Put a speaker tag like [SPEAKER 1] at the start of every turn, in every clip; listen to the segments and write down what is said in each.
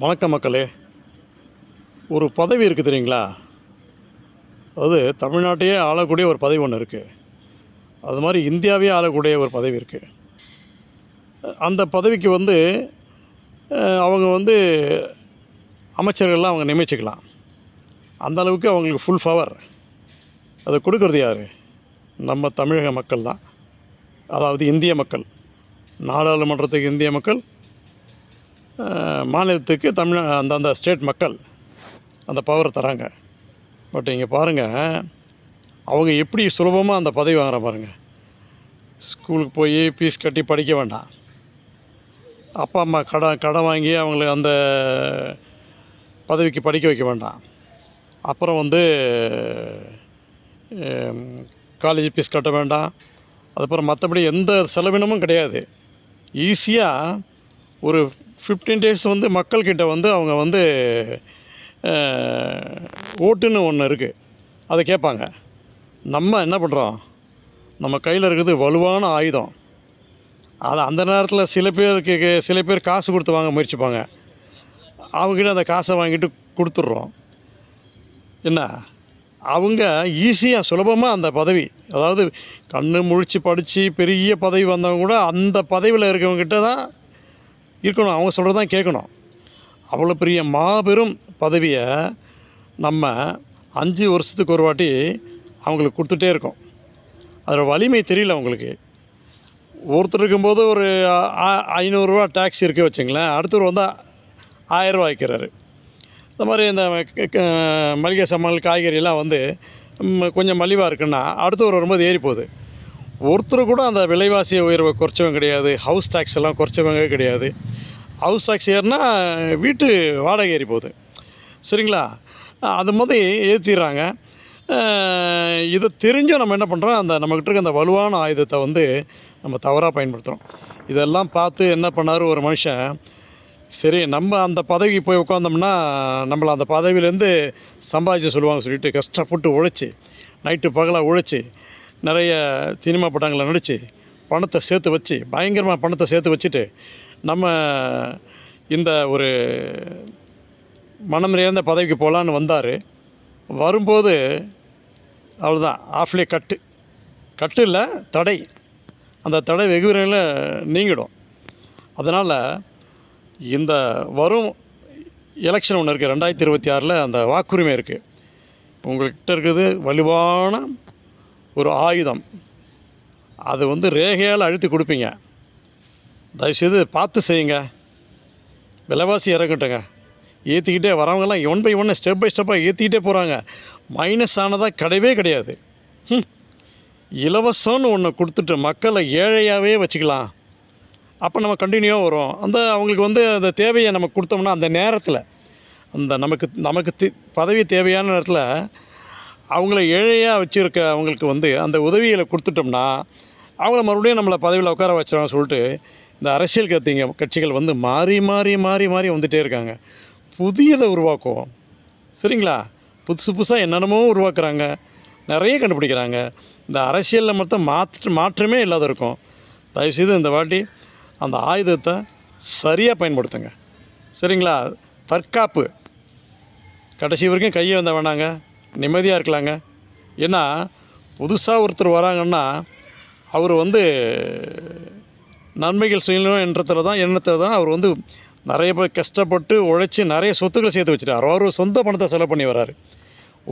[SPEAKER 1] வணக்கம் மக்களே. ஒரு பதவி இருக்குது தெரியுங்களா? அது தமிழ்நாட்டையே ஆளக்கூடிய ஒரு பதவி ஒன்று இருக்குது அது மாதிரி இந்தியாவையே ஆளக்கூடிய ஒரு பதவி இருக்குது அந்த பதவிக்கு வந்து அவங்க வந்து அமைச்சர்கள்லாம் அவங்க நியமிச்சுக்கலாம். அந்த அளவுக்கு அவங்களுக்கு ஃபுல் பவர் அதை கொடுக்கறது யார்? நம்ம தமிழக மக்கள் தான். அதாவது இந்திய மக்கள். நாடாளுமன்றத்துக்கு இந்திய மக்கள் மாநிலத்துக்கு தமிழ் அந்தந்த ஸ்டேட் மக்கள் அந்த பவரை தராங்க. பட் இங்கே பாருங்கள் அவங்க எப்படி சுலபமாக அந்த பதவி வாங்குற பாருங்கள் ஸ்கூலுக்கு போய் ஃபீஸ் கட்டி படிக்க வேண்டாம். அப்பா அம்மா கடன் கடன் வாங்கி அவங்கள அந்த பதவிக்கு படிக்க வைக்க வேண்டாம். அப்புறம் வந்து காலேஜ் ஃபீஸ் கட்ட வேண்டாம். அதுக்கப்புறம் மற்றபடி எந்த செலவினமும் கிடையாது. ஈஸியாக ஒரு ஃபிஃப்டீன் டேஸ் வந்து மக்கள்கிட்ட வந்து அவங்க வந்து ஓட்டுன்னு ஒன்று இருக்குது அதை கேட்பாங்க. நம்ம என்ன பண்ணுறோம் நம்ம கையில் இருக்கிறது வலுவான ஆயுதம். அது அந்த நேரத்தில் சில பேருக்கு சில பேர் காசு கொடுத்து வாங்க முயற்சிப்பாங்க. அவங்ககிட்ட அந்த காசை வாங்கிட்டு கொடுத்துட்றோம். என்ன? அவங்க ஈஸியாக சுலபமாக அந்த பதவி அதாவது கண்ணு முழிச்சு படித்து பெரிய பதவி வந்தவங்க கூட அந்த பதவியில் இருக்கவங்ககிட்ட தான் இருக்கணும் அவங்க சொல்கிறது தான் கேட்கணும். அவ்வளோ பெரிய மாபெரும் பதவியை நம்ம அஞ்சு வருஷத்துக்கு ஒரு வாட்டி அவங்களுக்கு கொடுத்துட்டே இருக்கோம். அதோட வலிமை தெரியல அவங்களுக்கு. ஒருத்தர் இருக்கும்போது ஒரு ஆ- ஐநூறுரூவா டேக்ஸ் இருக்கு வச்சுங்களேன் அடுத்தவர் வந்து ஆயிரரூவா வைக்கிறாரு. இந்த மாதிரி இந்த க- மளிகை சாமான் காய்கறியெல்லாம் வந்து கொஞ்சம் மலிவாக இருக்குன்னா அடுத்தவர் வரும்போது ஏறி போகுது. ஒருத்தர் கூட அந்த விலைவாசி உயர்வை குறைச்சவங்க கிடையாது ஹவுஸ் டேக்ஸ் எல்லாம் குறைச்சவங்க கிடையாது. ஹவுஸ் டாக்ஸ் ஏறினா வீட்டு வாடகை ஏறி போகுது. சரிங்களா? அது மாதிரி ஏற்றிடுறாங்க இதை தெரிஞ்சும் நம்ம என்ன பண்ணுறோம் அந்த நம்மக்கிட்ட இருக்க அந்த வலுவான ஆயுதத்தை வந்து நம்ம தவறாக பயன்படுத்துகிறோம் இதெல்லாம் பார்த்து என்ன பண்ணார் ஒரு மனுஷன்? சரி நம்ம அந்த பதவிக்கு போய் உட்காந்தோம்னா நம்மளை அந்த பதவியிலேருந்து சம்பாதிச்சு சொல்லுவாங்க சொல்லிட்டு கஷ்டப்பட்டு உழைச்சி நைட்டு பகலாக உழைச்சி நிறைய சினிமா படங்களை நடித்து பணத்தை சேர்த்து வச்சு பயங்கரமாக பணத்தை சேர்த்து வச்சுட்டு நம்ம இந்த ஒரு மனம் நிறைந்த பதவிக்கு போகலான்னு வந்தார். வரும்போது அவ்வளோதான் ஆஃப்லே கட்டு. கட்டு இல்லை தடை. அந்த தடை வெகு விரைவில் நீங்கிடும். அதனால் இந்த வரும் எலெக்ஷன் ஒன்று இருக்குது ரெண்டாயிரத்தி இருபத்தி ஆறில் அந்த வாக்குரிமை இருக்குது உங்கள்கிட்ட இருக்கிறது வலுவான ஒரு ஆயுதம். அது வந்து ரேகையால் அழுத்தி கொடுப்பீங்க. தயவுசெய்து பார்த்து செய்யுங்க. விலைவாசி இறங்கட்டுங்க ஏற்றிக்கிட்டே வரவங்கெல்லாம் ஒன் பை ஒன்று ஸ்டெப் பை ஸ்டெப்பாக ஏற்றிக்கிட்டே போகிறாங்க மைனஸ் ஆனதாக கிடையவே கிடையாது. இலவசம்னு ஒன்று கொடுத்துட்டு மக்களை ஏழையாகவே வச்சுக்கலாம். அப்போ நம்ம கண்டினியூவாக வரும். அந்த அவங்களுக்கு வந்து அந்த தேவையை நம்ம கொடுத்தோம்னா அந்த நேரத்தில் அந்த நமக்கு நமக்கு தி- பதவி தேவையான நேரத்தில் அவங்கள ஏழையாக வச்சுருக்க அவங்களுக்கு வந்து அந்த உதவிகளை கொடுத்துட்டோம்னா அவங்கள மறுபடியும் நம்மளை பதவியில் உட்கார வச்சிருவாங்க சொல்லிட்டு இந்த அரசியல் கத்திங்க கட்சிகள் வந்து மாறி மாறி மாறி மாறி வந்துகிட்டே இருக்காங்க. புதியதை உருவாக்குவோம். சரிங்களா? புதுசு புதுசாக என்னென்னமோ உருவாக்குறாங்க. நிறைய கண்டுபிடிக்கிறாங்க. இந்த அரசியலில் மட்டும் மாற்று மாற்றமே இல்லாத இருக்கும். தயவுசெய்து இந்த வாட்டி அந்த ஆயுதத்தை சரியாக பயன்படுத்துங்க. சரிங்களா? தற்காப்பு. கடைசி வரைக்கும் கையை வந்த வேணாங்க. நிம்மதியாக இருக்கலாங்க. ஏன்னா புதுசாக ஒருத்தர் வராங்கன்னா அவர் வந்து நன்மைகள் செய்யணும் என்றதில் தான் எண்ணத்தில் தான் அவர் வந்து நிறைய பேர் கஷ்டப்பட்டு உழைச்சி நிறைய சொத்துக்களை சேர்த்து வச்சுட்டார். அவர் சொந்த பணத்தை செலவு பண்ணி வர்றாரு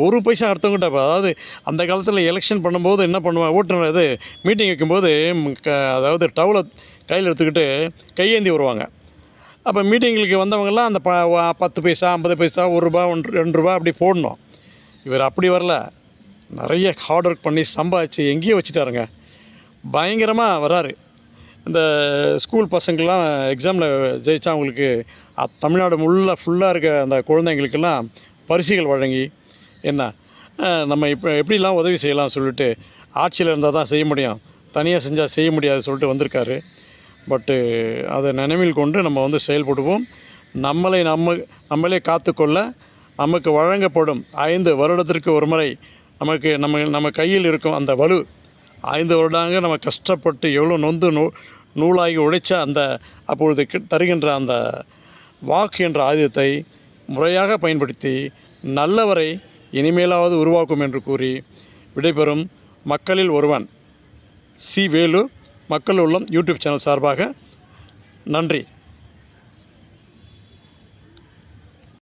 [SPEAKER 1] ஒரு பைசா அடுத்தவங்கிட்ட அதாவது அந்த காலத்தில் எலெக்ஷன் பண்ணும்போது என்ன பண்ணுவாங்க ஓட்டுநர் இது மீட்டிங் வைக்கும்போது க அதாவது டவுலை கையில் எடுத்துக்கிட்டு கையேந்தி வருவாங்க. அப்போ மீட்டிங்களுக்கு வந்தவங்கெல்லாம் அந்த ப பத்து பைசா ஐம்பது பைசா ஒரு ரூபா ஒன்று ரெண்டு ரூபா அப்படி போடணும். இவர் அப்படி வரல. நிறைய ஹார்ட் ஒர்க் பண்ணி சம்பாதிச்சு எங்கேயோ வச்சுட்டாருங்க. பயங்கரமாக வராரு. இந்த ஸ்கூல் பசங்கள்லாம் எக்ஸாமில் ஜெயித்தா அவங்களுக்கு அ- தமிழ்நாடு முள்ள ஃபுல்லாக இருக்க அந்த குழந்தைங்களுக்கெல்லாம் பரிசுகள் வழங்கி என்ன நம்ம இப்போ எப்படிலாம் உதவி செய்யலாம் சொல்லிட்டு ஆட்சியில் இருந்தால் தான் செய்ய முடியும். தனியாக செஞ்சால் செய்ய முடியாது சொல்லிட்டு வந்திருக்காரு. பட்டு அதை நினைவில் கொண்டு நம்ம வந்து செயல்படுவோம். நம்மளை நம்ம நம்மளே காத்துக்கொள்ள நமக்கு வழங்கப்படும் ஐந்து வருடத்திற்கு ஒரு முறை நமக்கு நம்ம நம்ம கையில் இருக்கும் அந்த வலு ஐந்து வருடாங்க நம்ம கஷ்டப்பட்டு எவ்வளோ நொந்து நூ நூலாகி உழைச்ச அந்த அப்பொழுது தருகின்ற அந்த வாக்கு என்ற ஆயுதத்தை முறையாக பயன்படுத்தி நல்லவரை இனிமேலாவது உருவாக்கும் என்று கூறி விடைபெறும் மக்களில் ஒருவன் சி. வேலு மக்கள் உள்ளம் யூடியூப் சேனல் சார்பாக நன்றி.